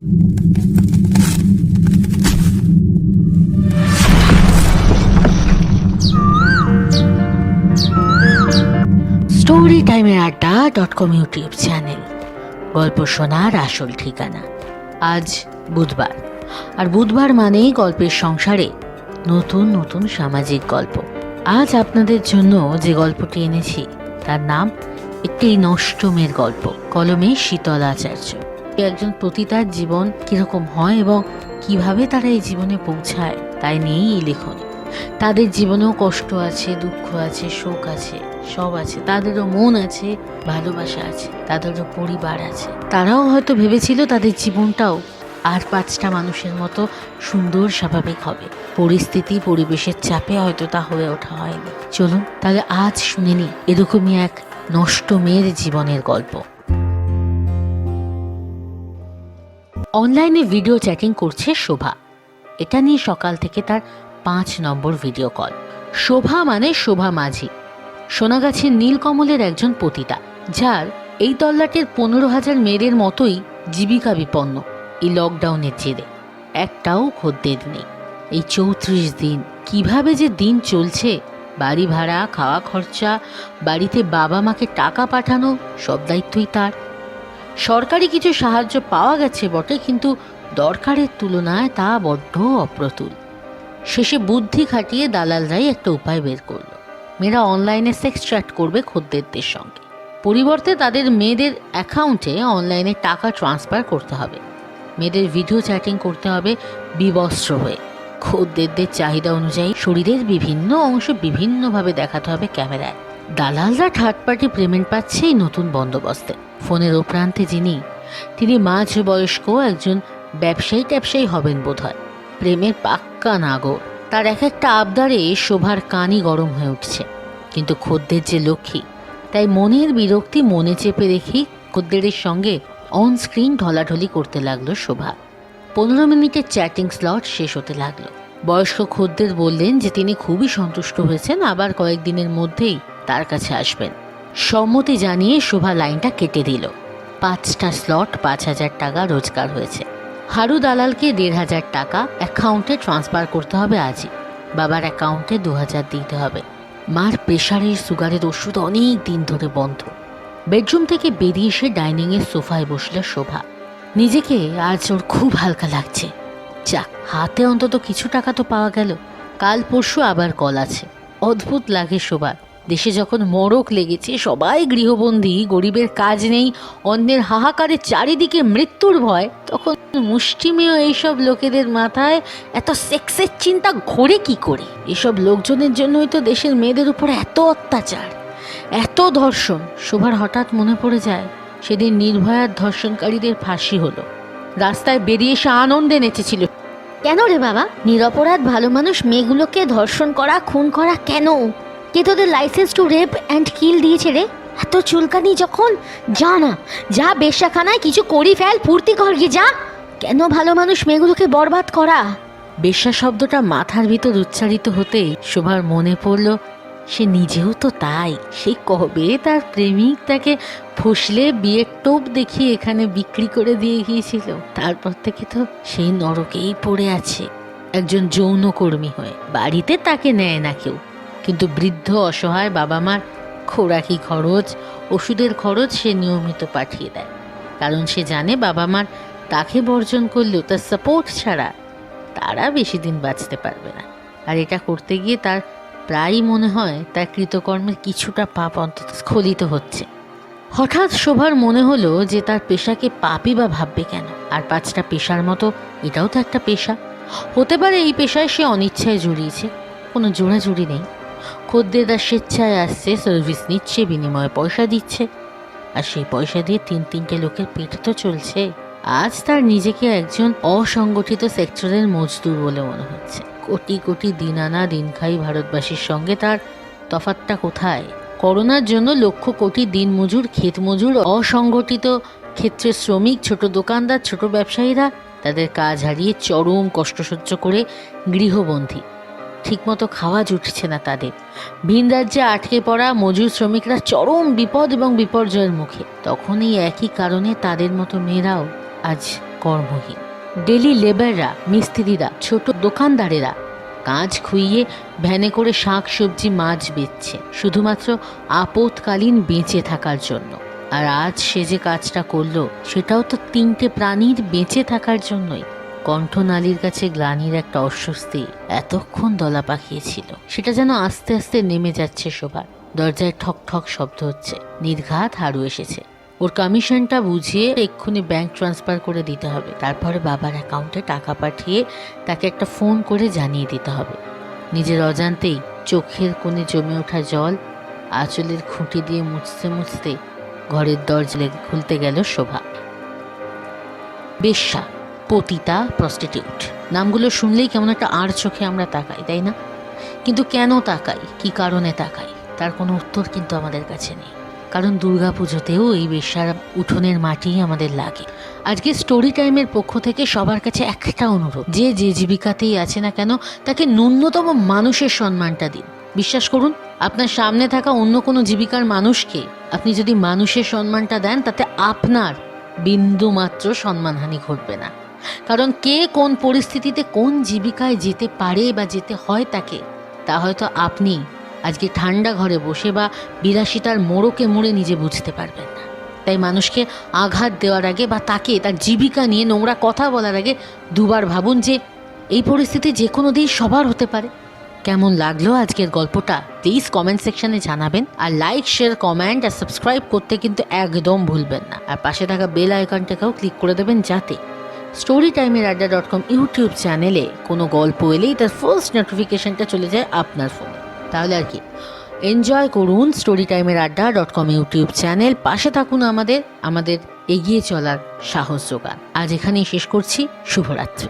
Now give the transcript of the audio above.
Story টাইমের আড্ডা dot com YouTube channel গল্প শোনার আসল ঠিকানা। আজ বুধবার। আর বুধবার মানেই গল্পের সংসারে নতুন নতুন সামাজিক গল্প। আজ আপনাদের জন্য যে গল্পটি এনেছি, তার নাম একটি নষ্টমের গল্প, কলমে শীতল আচার্য। একজন প্রতিতার জীবন কীরকম হয় এবং কীভাবে তারা এই জীবনে পৌঁছায়, তাই নিয়েই এই লেখন। তাদের জীবনেও কষ্ট আছে, দুঃখ আছে, শোক আছে, সব আছে। তাদেরও মন আছে, ভালোবাসা আছে, তাদেরও পরিবার আছে। তারাও হয়তো ভেবেছিল তাদের জীবনটাও আর পাঁচটা মানুষের মতো সুন্দর, স্বাভাবিক হবে। পরিস্থিতি, পরিবেশের চাপে হয়তো তা হয়ে ওঠা হয়নি। চলুন, তাহলে আজ শুনে নি এরকমই এক নষ্ট মেয়ের জীবনের গল্প। অনলাইনে ভিডিও চ্যাটিং করছে শোভা। এটা নিয়ে সকাল থেকে তার পাঁচ নম্বর ভিডিও কল। শোভা মানে শোভা মাঝি। সোনাগাছির নীলকমলের একজন পতিতা, যার এই তল্লাটের পনেরো হাজার মেয়েদের মতোই জীবিকা বিপন্ন এই লকডাউনের জেরে। একটাও খদ্দের নেই। এই চৌত্রিশ দিন কীভাবে যে দিন চলছে, বাড়ি ভাড়া, খাওয়া খরচা, বাড়িতে বাবা মাকে টাকা পাঠানো, সব দায়িত্বই তার। সরকারি কিছু সাহায্য পাওয়া গেছে বটে, কিন্তু দরকারের তুলনায় তা বড্ড অপ্রতুল। শেষে বুদ্ধি খাটিয়ে দালালরাই একটা উপায় বের করল। মেয়েরা অনলাইনে সেক্স চ্যাট করবে খদ্দেরদের সঙ্গে। পরিবর্তে তাদের মেয়েদের অ্যাকাউন্টে অনলাইনে টাকা ট্রান্সফার করতে হবে। মেয়েদের ভিডিও চ্যাটিং করতে হবে বিবস্ত্র হয়ে। খদ্দেরদের চাহিদা অনুযায়ী শরীরের বিভিন্ন অংশ বিভিন্নভাবে দেখাতে হবে ক্যামেরায়। দালালরা থার্ড পার্টি পেমেন্ট পাচ্ছে এই নতুন বন্দোবস্তে। ফোনের ও প্রান্তে যিনি, তিনি মাঝ বয়স্ক একজন ব্যবসায়ী ট্যাবসায়ী হবেন বোধহয়। প্রেমের পাক্কা নাগর। তার এক একটা আবদারে শোভার কানই গরম হয়ে উঠছে। কিন্তু খদ্দের যে লক্ষ্মী, তাই মনের বিরক্তি মনে চেপে রেখেই খদ্দেরের সঙ্গে অন স্ক্রিন ঢলাঢলি করতে লাগল শোভা। পনেরো মিনিটের চ্যাটিং স্লট শেষ হতে লাগল। বয়স্ক খদ্দের বললেন যে তিনি খুবই সন্তুষ্ট হয়েছেন, আবার কয়েকদিনের মধ্যেই তার কাছে আসবেন। সম্মতি জানিয়ে শোভা লাইনটা কেটে দিল। পাঁচটা স্লট পাঁচ হাজার টাকা রোজগার হয়েছে। হারু দালালকে দেড় হাজার টাকা অ্যাকাউন্টে ট্রান্সফার করতে হবে আজই। বাবার অ্যাকাউন্টে দু হাজার দিতে হবে। মার প্রেশারের সুগারের ওষুধ অনেক দিন ধরে বন্ধ। বেডরুম থেকে বেরিয়ে এসে ডাইনিংয়ের সোফায় বসল শোভা। নিজেকে আজ ওর খুব হালকা লাগছে। যাক, হাতে অন্তত কিছু টাকা তো পাওয়া গেল। কাল পরশু আবার কল আছে। অদ্ভুত লাগে শোভার। দেশে যখন মরক লেগেছে, সবাই গৃহবন্দী, গরিবের কাজ নেই, অন্যের হাহাকারে চারিদিকে মৃত্যুর ভয়, তখন মুষ্টিমেয় এইসব লোকেদের মাথায় এত সেক্সের চিন্তা ঘোরে কি করে? এসব লোকজনের জন্যই তো দেশের মেয়েদের উপর এত অত্যাচার, এত ধর্ষণ। শোভার হঠাৎ মনে পড়ে যায়, সেদিন নির্ভয়ার ধর্ষণকারীদের ফাঁসি হলো। রাস্তায় বেরিয়ে এসে আনন্দে নেচেছিল। কেন রে বাবা? নিরপরাধ ভালো মানুষ মেয়েগুলোকে ধর্ষণ করা, খুন করা কেন? কে তোদের licence to rape and kill দিয়েছে রে? এত চুলকানি যখন? যা না, যা বেশাখানায় কিছু করি ফেল, ফুর্তি কর গিয়ে যা। কেন ভালো মানুষ মেয়েগুলোকে বরবাদ করা? বেশ্যা শব্দটা মাথার ভিতর উচ্চারিত হতেই শোভার মনে পড়ল, সে নিজেও তো তাই। সে কবে তার প্রেমিক তাকে ফসলে বিয়ের টোপ দেখিয়ে এখানে বিক্রি করে দিয়ে গিয়েছিল? তারপর থেকে তো সেই নরকেই পড়ে আছে, একজন যৌনকর্মী হয়ে। বাড়িতে তাকে নেয় না কেউ। কিন্তু বৃদ্ধ অসহায় বাবা মার খোরাকি খরচ, ওষুধের খরচ সে নিয়মিত পাঠিয়ে দেয়। কারণ সে জানে বাবা মার তাকে বর্জন করলেও তার সাপোর্ট ছাড়া তারা বেশি দিন বাঁচতে পারবে না। আর এটা করতে গিয়ে তার প্রায়ই মনে হয় তার কৃতকর্মের কিছুটা পাপ অন্তত স্খলিত হচ্ছে। হঠাৎ শোভার মনে হলো যে তার পেশাকে পাপই বা ভাববে কেন? আর পাঁচটা পেশার মতো এটাও তো একটা পেশা। হতে পারে এই পেশায় সে অনিচ্ছায় জড়িয়েছে, কোনো জোড়াজুড়ি নেই। খদ্দেররা স্বেচ্ছায় আসছে সার্ভিস নিচ্ছে, বিনিময়ে পয়সা দিচ্ছে। আর সেই পয়সা দিয়ে তিন তিনটে লোকের পেট তো চলছে। আজ তার নিজেকে একজন অসংগঠিত সেক্টরের মজদুর বলে মনে হচ্ছে। কোটি কোটি দিন আনা দিন খাই ভারতবাসীর সঙ্গে তার তফাতটা কোথায়? করোনার জন্য লক্ষ কোটি দিন মজুর ক্ষেত মজুর অসংগঠিত ক্ষেত্রে শ্রমিক, ছোট দোকানদার, ছোট ব্যবসায়ীরা তাদের কাজ হারিয়ে চরম কষ্ট সহ্য করে গৃহবন্দী। ঠিকমতো খাওয়া জুটছে না তাদের। ভিন রাজ্যে আটকে পড়া মজুর শ্রমিকরা চরম বিপদ এবং বিপর্যয়ের মুখে। তখন এই একই কারণে তাদের মতো মেয়েরাও আজ কর্মহীন। ডেলি লেবাররা, মিস্ত্রিরা, ছোট দোকানদারেরা কাজ খুইয়ে ভ্যানে করে শাক, সবজি, মাছ বেচছে। শুধুমাত্র আপৎকালীন বেঁচে থাকার জন্য। আর আজ সে যে কাজটা করল, সেটাও তো তিনটে প্রাণীর বেঁচে থাকার জন্যই। কণ্ঠনালীর কাছে গ্লানির একটা অস্বস্তি এতক্ষণ দলা পাকিয়েছিল। সেটা যেন আস্তে আস্তে নেমে যাচ্ছে শোভার দরজায় ঠক ঠক শব্দ হচ্ছে। নির্ঘাত হারু এসেছে। ওর কমিশনটা বুঝিয়ে এক্ষুনি ব্যাংক ট্রান্সফার করে দিতে হবে। তারপরে বাবার অ্যাকাউন্টে টাকা পাঠিয়ে তাকে একটা ফোন করে জানিয়ে দিতে হবে। নিজের অজান্তেই চোখের কোণে জমে ওঠা জল আঁচলের খুঁটি দিয়ে মুছতে মুছতে ঘরের দরজা খুলতে গেল শোভা। বেশ্যা পতিতা প্রস্টিটিউট নামগুলো শুনলেই কেমন একটা আর চোখে আমরা তাকাই, তাই না? কিন্তু কেন তাকাই? কি কারণে তাকাই? তার কোনো উত্তর কিন্তু আমাদের কাছে নেই। কারণ দুর্গা পুজোতেও এই বেশার উঠোনের মাটি আমাদের লাগে। আজকে স্টোরি টাইমের পক্ষ থেকে সবার কাছে একটা অনুরোধ। যে যে জীবিকাতেই আছে না কেন, তাকে ন্যূনতম মানুষের সম্মানটা দিন। বিশ্বাস করুন, আপনার সামনে থাকা অন্য কোনো জীবিকার মানুষকে আপনি যদি মানুষের সম্মানটা দেন, তাতে আপনার বিন্দু মাত্র সম্মানহানি ঘটবে না। কারণ কে কোন পরিস্থিতিতে কোন জীবিকায় যেতে পারে বা যেতে হয় তাকে, তা হয়তো আপনি আজকে ঠান্ডা ঘরে বসে বা বিলাসিতার মোড়কে মোড়ে নিজে বুঝতে পারবেন না। তাই মানুষকে আঘাত দেওয়ার আগে বা তাকে, তার জীবিকা নিয়ে নোংরা কথা বলার আগে দুবার ভাবুন যে এই পরিস্থিতি যে কোনো দিন সবার হতে পারে। কেমন লাগল আজকের গল্পটা? প্লিজ কমেন্ট সেকশনে জানাবেন আর লাইক শেয়ার কমেন্ট আর সাবস্ক্রাইব করতে কিন্তু একদম ভুলবেন না। আর পাশে থাকা বেল আইকনটাকেও ক্লিক করে দেবেন যাতে স্টোরি টাইমের আড্ডা ডট কম ইউটিউব চ্যানেলে কোনো গল্প এলেই তার ফার্স্ট নোটিফিকেশানটা চলে যায় আপনার ফোনে তাহলে আর কি? এনজয় করুন স্টোরি টাইমের আড্ডা ডট কম ইউটিউব চ্যানেল পাশে থাকুন আমাদের আমাদের এগিয়ে চলার সাহস যোগান। আজ এখানেই শেষ করছি। শুভরাত্রি।